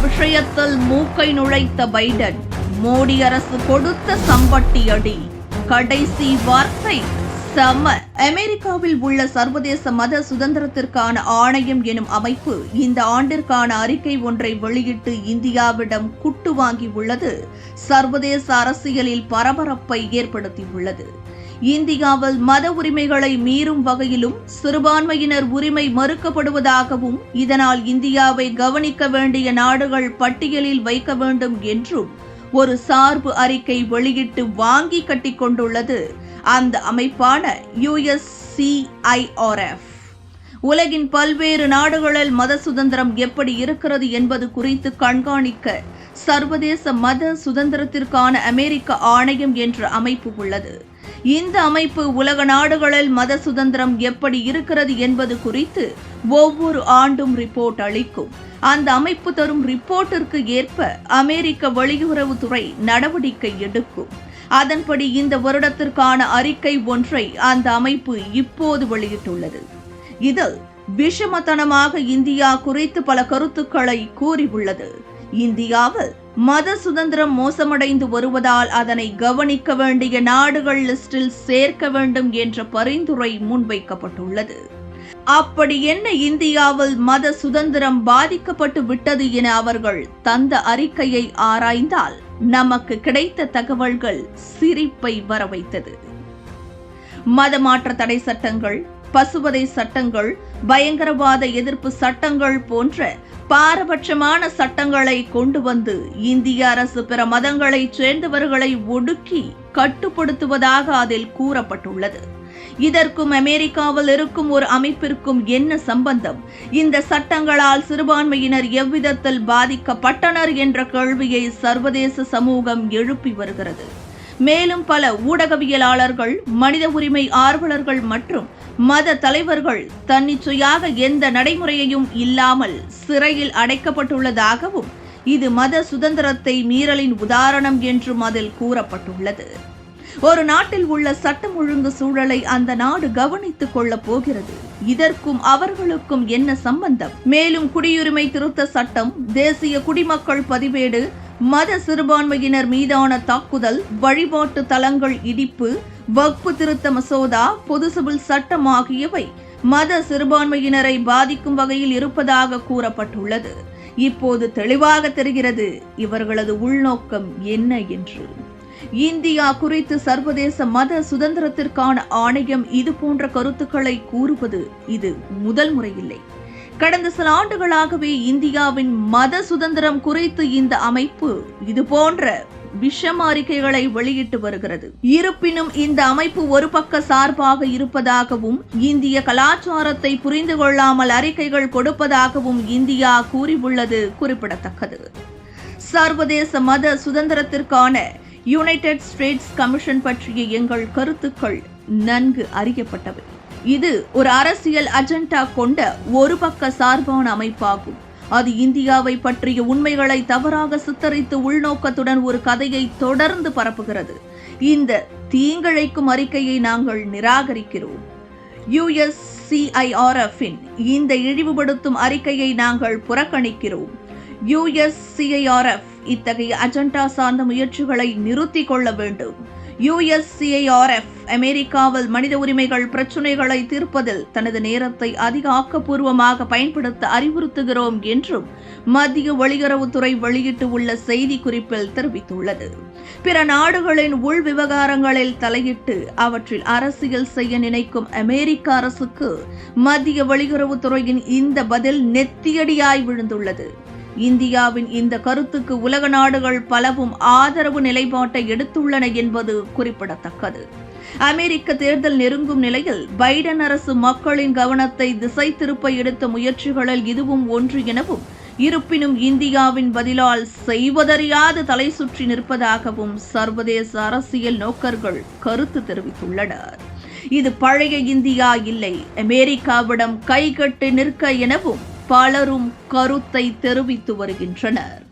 விஷயத்தில் மூக்கை நுழைத்த பைடன் மோடி அரசு கொடுத்த சம்பட்டி அடி. கடைசி வார்த்தை சம. அமெரிக்காவில் உள்ள சர்வதேச மத சுதந்திரத்திற்கான ஆணையம் எனும் அமைப்பு இந்த ஆண்டிற்கான அறிக்கை ஒன்றை வெளியிட்டு இந்தியாவிடம் குட்டு வாங்கி உள்ளது சர்வதேச அரசியலில் பரபரப்பை ஏற்படுத்தியுள்ளது. இந்தியாவில் மத உரிமைகளை மீறும் வகையிலும் சிறுபான்மையினர் உரிமை மறுக்கப்படுவதாகவும் இதனால் இந்தியாவை கவனிக்க வேண்டிய நாடுகள் பட்டியலில் வைக்க வேண்டும் என்றும் ஒரு சார்பு அறிக்கை வெளியிட்டு வாங்கி கட்டிக்கொண்டுள்ளது அந்த அமைப்பான யுஎஸ்சிஐஆர்எஃப். உலகின் பல்வேறு நாடுகளில் மத சுதந்திரம் எப்படி இருக்கிறது என்பது குறித்து கண்காணிக்க சர்வதேச மத சுதந்திரத்திற்கான அமெரிக்க ஆணையம் என்ற அமைப்பு உள்ளது. இந்த அமைப்பு உலக நாடுகளில் மத சுதந்திரம் எப்படி இருக்கிறது என்பது குறித்து ஒவ்வொரு ஆண்டும் ரிப்போர்ட் அளிக்கும். அந்த அமைப்பு தரும் ரிப்போர்ட்டிற்கு ஏற்ப அமெரிக்க வெளியுறவுத்துறை நடவடிக்கை எடுக்கும். அதன்படி இந்த வருடத்திற்கான அறிக்கை ஒன்றை அந்த அமைப்பு இப்போது வெளியிட்டுள்ளது. இதில் விஷமத்தனமாக இந்தியா குறித்து பல கருத்துக்களை கூறியுள்ளது. இந்தியாவில் மத சுதந்திரம் மோசமடைந்து வருவதால் அதனை கவனிக்க வேண்டிய நாடுகள் லிஸ்டில் சேர்க்க வேண்டும் என்ற பரிந்துரை முன்வைக்கப்பட்டுள்ளது. அப்படி என்ன இந்தியாவில் மத சுதந்திரம் பாதிக்கப்பட்டு விட்டது என அவர்கள் தந்த அறிக்கையை ஆராய்ந்தால் நமக்கு கிடைத்த தகவல்கள் சிரிப்பை வரவைத்தது. மதமாற்ற தடை சட்டங்கள் பசுவதை சட்டங்கள் பயங்கரவாத எதிர்ப்பு சட்டங்கள் போன்ற பாரபட்சமான சட்டங்களை கொண்டு வந்து இந்திய அரசு பிற மதங்களைச் சேர்ந்தவர்களை ஒடுக்கி கட்டுப்படுத்துவதாக அதில் கூறப்பட்டுள்ளது. இதற்கும் அமெரிக்காவில் இருக்கும் ஒரு அமைப்பிற்கும் என்ன சம்பந்தம்? இந்த சட்டங்களால் சிறுபான்மையினர் எவ்விதத்தில் பாதிக்கப்பட்டனர் என்ற கேள்வியை சர்வதேச சமூகம் எழுப்பி வருகிறது. மேலும் பல ஊடகவியலாளர்கள் மனித உரிமை ஆர்வலர்கள் மற்றும் மத தலைவர்கள் தன்னிச்சையாக எந்த நடைமுறையையும் இல்லாமல் சிறையில் அடைக்கப்பட்டுள்ளதாகவும் இது மத சுதந்திரத்தை மீறலின் உதாரணம் என்றும் அதில் கூறப்பட்டுள்ளது. ஒரு நாட்டில் உள்ள சட்டம் ஒழுங்கு சூழலை அந்த நாடு கவனித்துக் கொள்ளப் போகிறது. இதற்கும் அவர்களுக்கும் என்ன சம்பந்தம்? மேலும் குடியுரிமை திருத்த சட்டம் தேசிய குடிமக்கள் பதிவேடு மத சிறுபான்மையினர் மீதான தாக்குதல் வழிபாட்டு தலங்கள் இடிப்பு வக்பு திருத்த மசோதா பொது சிவில் சட்டம் ஆகியவை மத சிறுபான்மையினரை பாதிக்கும் வகையில் இருப்பதாக கூறப்பட்டுள்ளது. இப்போது தெளிவாக தெரிகிறது இவர்களது உள்நோக்கம் என்ன என்று. இந்தியா குறித்து சர்வதேச மத சுதந்திரத்திற்கான ஆணையம் இது போன்ற கருத்துக்களை கூறுவது இது முதல் முறையில்லை. கடந்த சில ஆண்டுகளாகவே இந்தியாவின் மத சுதந்திரம் குறித்து இந்த அமைப்பு இது போன்ற விஷம் அறிக்கைகளை வெளியிட்டு வருகிறது. இருப்பினும் இந்த அமைப்பு ஒரு பக்க சார்பாக இருப்பதாகவும் இந்திய கலாச்சாரத்தை புரிந்து கொள்ளாமல் அறிக்கைகள் கொடுப்பதாகவும் இந்தியா கூறியுள்ளது குறிப்பிடத்தக்கது. சர்வதேச மத சுதந்திரத்திற்கான யுனைடெட் ஸ்டேட்ஸ் கமிஷன் பற்றிய எங்கள் கருத்துக்கள் நன்கு அறியப்பட்டவை. இது ஒரு அரசியல் அஜெண்டா கொண்ட ஒரு பக்க சார்பான அமைப்பாகும். அது இந்தியாவை பற்றிய உண்மைகளை தவறாக சித்தரித்து உள்நோக்கத்துடன் ஒரு கதையை தொடர்ந்து பரப்புகிறது. இந்த தீங்கிழைக்கும் அறிக்கையை நாங்கள் நிராகரிக்கிறோம். யுஎஸ்சிஐஆர்எஃபின் இந்த இழிவுபடுத்தும் அறிக்கையை நாங்கள் புறக்கணிக்கிறோம். யுஎஸ்சிஐஆர்எஃப் இத்தகைய அஜெண்டா சார்ந்த முயற்சிகளை நிறுத்திக் கொள்ள வேண்டும். யுஎஸ்சிஐஆர்எஃப் அமெரிக்காவில் மனித உரிமைகள் பிரச்சினைகளை தீர்ப்பதில் தனது நேரத்தை அதிக ஆக்கப்பூர்வமாக பயன்படுத்த அறிவுறுத்துகிறோம் என்றும் மத்திய வெளியுறவுத்துறை வெளியிட்டு உள்ள தெரிவித்துள்ளது. பிற நாடுகளின் உள் விவகாரங்களில் தலையிட்டு அவற்றில் அரசியல் செய்ய நினைக்கும் அமெரிக்க அரசுக்கு மத்திய வெளியுறவுத்துறையின் இந்த பதில் நெத்தியடியாய் விழுந்துள்ளது. இந்தியாவின் இந்த கருத்துக்கு உலக நாடுகள் பலவும் ஆதரவு நிலைப்பாட்டை எடுத்துள்ளன என்பது குறிப்பிடத்தக்கது. அமெரிக்க தேர்தல் நெருங்கும் நிலையில் பைடன் அரசு மக்களின் கவனத்தை திசை திருப்ப எடுத்த முயற்சிகளில் இதுவும் ஒன்று எனவும் இருப்பினும் இந்தியாவின் பதிலால் செய்வதறியாது தலை சுற்றி நிற்பதாகவும் சர்வதேச அரசியல் நோக்கர்கள் கருத்து தெரிவித்துள்ளனர். இது பழைய இந்தியா இல்லை அமெரிக்காவிடம் கைகட்டு நிற்க எனவும் பலரும் கருத்தை தெரிவித்து வருகின்றனர்.